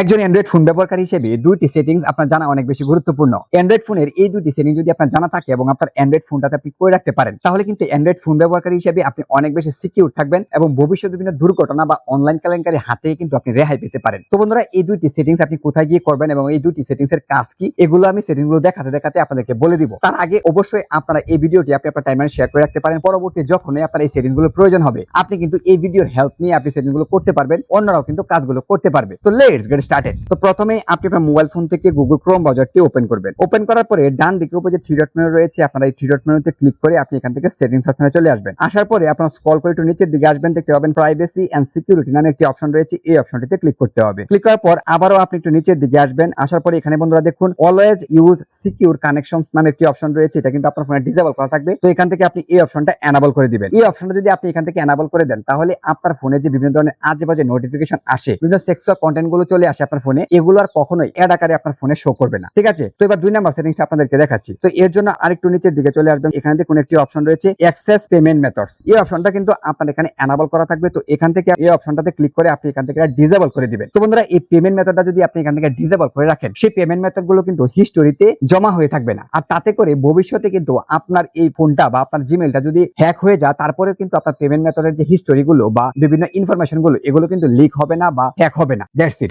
একজন Android phone ব্যবহারকারী হিসেবে দুইটি সেটিংস আপনার জানা অনেক বেশি গুরুত্বপূর্ণ। অ্যান্ড্রয়েড ফোনের এই দুইটি সেটিং যদি আপনার জানা থাকে এবং আপনার অ্যান্ড্রয়েড ফোনটাতে আপনি করে রাখতে পারেন, তাহলে কিন্তু অ্যান্ড্রয়েড ফোন ব্যবহারকারী হিসেবে আপনি অনেক বেশি সিকিউর থাকবেন এবং ভবিষ্যতে বিভিন্ন দুর্ঘটনা বা অনলাইন কেলেঙ্কারি হাতে কিন্তু আপনি রেহাই পেতে পারেন। তো বন্ধুরা, এই দুইটি সেটিংস আপনি কোথায় গিয়ে করবেন এবং এই দুইটি সেটিংস এর কাজ কি, এগুলো আমি সেটিংসগুলো দেখাতে দেখাতে আপনাদেরকে বলে দিব। তার আগে অবশ্যই আপনারা এই ভিডিওটি আপনি আপনার টাইমার শেয়ার করে রাখতে পারেন, পরবর্তী যখনই আপনার এই সেটিংগুলো প্রয়োজন হবে, আপনি কিন্তু এই ভিডিওর হেল্প নিয়ে আপনি সেটিংগুলো করতে পারবেন, অন্যরাও কিন্তু কাজগুলো করতে পারবে। তো লেটস গেট স্টার্টেড তো প্রথমে আপনি আপনার মোবাইল ফোন থেকে গুগল ক্রোম ব্রাউজারটি ওপেন করবেন। ওপেন করার পরে ডান দিকে উপরে যে থ্রি ডট মেনু রয়েছে, আপনারা এই থ্রি ডট মেনুতে ক্লিক করে আপনি এখান থেকে সেটিংস অপশনে চলে আসবেন। আসার পরে আপনার স্ক্রল করে একটু নিচের দিকে আসবেন, দেখতে পাবেন প্রাইভেসি এন্ড সিকিউরিটি নামে একটি অপশন রয়েছে, এই অপশনটিতে ক্লিক করতে হবে। ক্লিক করার পর আবারও আপনি একটু নিচের দিকে আসবেন, আসার পরে এখানে বন্ধুরা দেখুন অলওয়েজ ইউজ সিকিউর কানেকশন নামে একটি অপশন রয়েছে, এটা কিন্তু আপনার ফোনে ডিসেবল করা থাকবে। তো এখান থেকে আপনি এই অপশনটা এনাবল করে দিবেন। এই অপশনটা যদি আপনি এখান থেকে এনাবল করে দেন, তাহলে আপনার ফোনে যে বিভিন্ন ধরনের আজে বাজে নোটিফিকেশন আসে, বিভিন্ন সেক্সুয়াল কন্টেন্টগুলো চলে আসে আপনার ফোনে এগুলো আর কখনোই অ্যাড আকারে আপনার ফোনে শো করবে না। ঠিক আছে? তো এবার দুই নাম্বার সেটিংস আপনাদেরকে দেখাচ্ছি। তো এর জন্য আরেকটু নিচের দিকে চলে আসবেন। এখানে দেখুন একটি অপশন রয়েছে অ্যাক্সেস পেমেন্ট মেথডস এই অপশনটা কিন্তু আপনার এখানে এনাবল করা থাকবে। তো এখান থেকে এই অপশনটাতে ক্লিক করে আপনি এখান থেকে ডিসেবল করে দিবেন। তো বন্ধুরা, এই পেমেন্ট মেথডটা যদি আপনি এখান থেকে ডিসেবল করে রাখেন, সেই পেমেন্ট মেথডগুলো কিন্তু হিস্টোরিতে জমা হয়ে থাকবে না। আর তাতে করে ভবিষ্যতে কিন্তু আপনার এই ফোনটা বা আপনার জিমেলটা যদি হ্যাক হয়ে যায় তারপরে কিন্তু আপনার পেমেন্ট মেথডের যে হিস্টোরি গুলো বা বিভিন্ন ইনফরমেশনগুলো, এগুলো কিন্তু লিক হবে না বা হ্যাক হবে না। That's it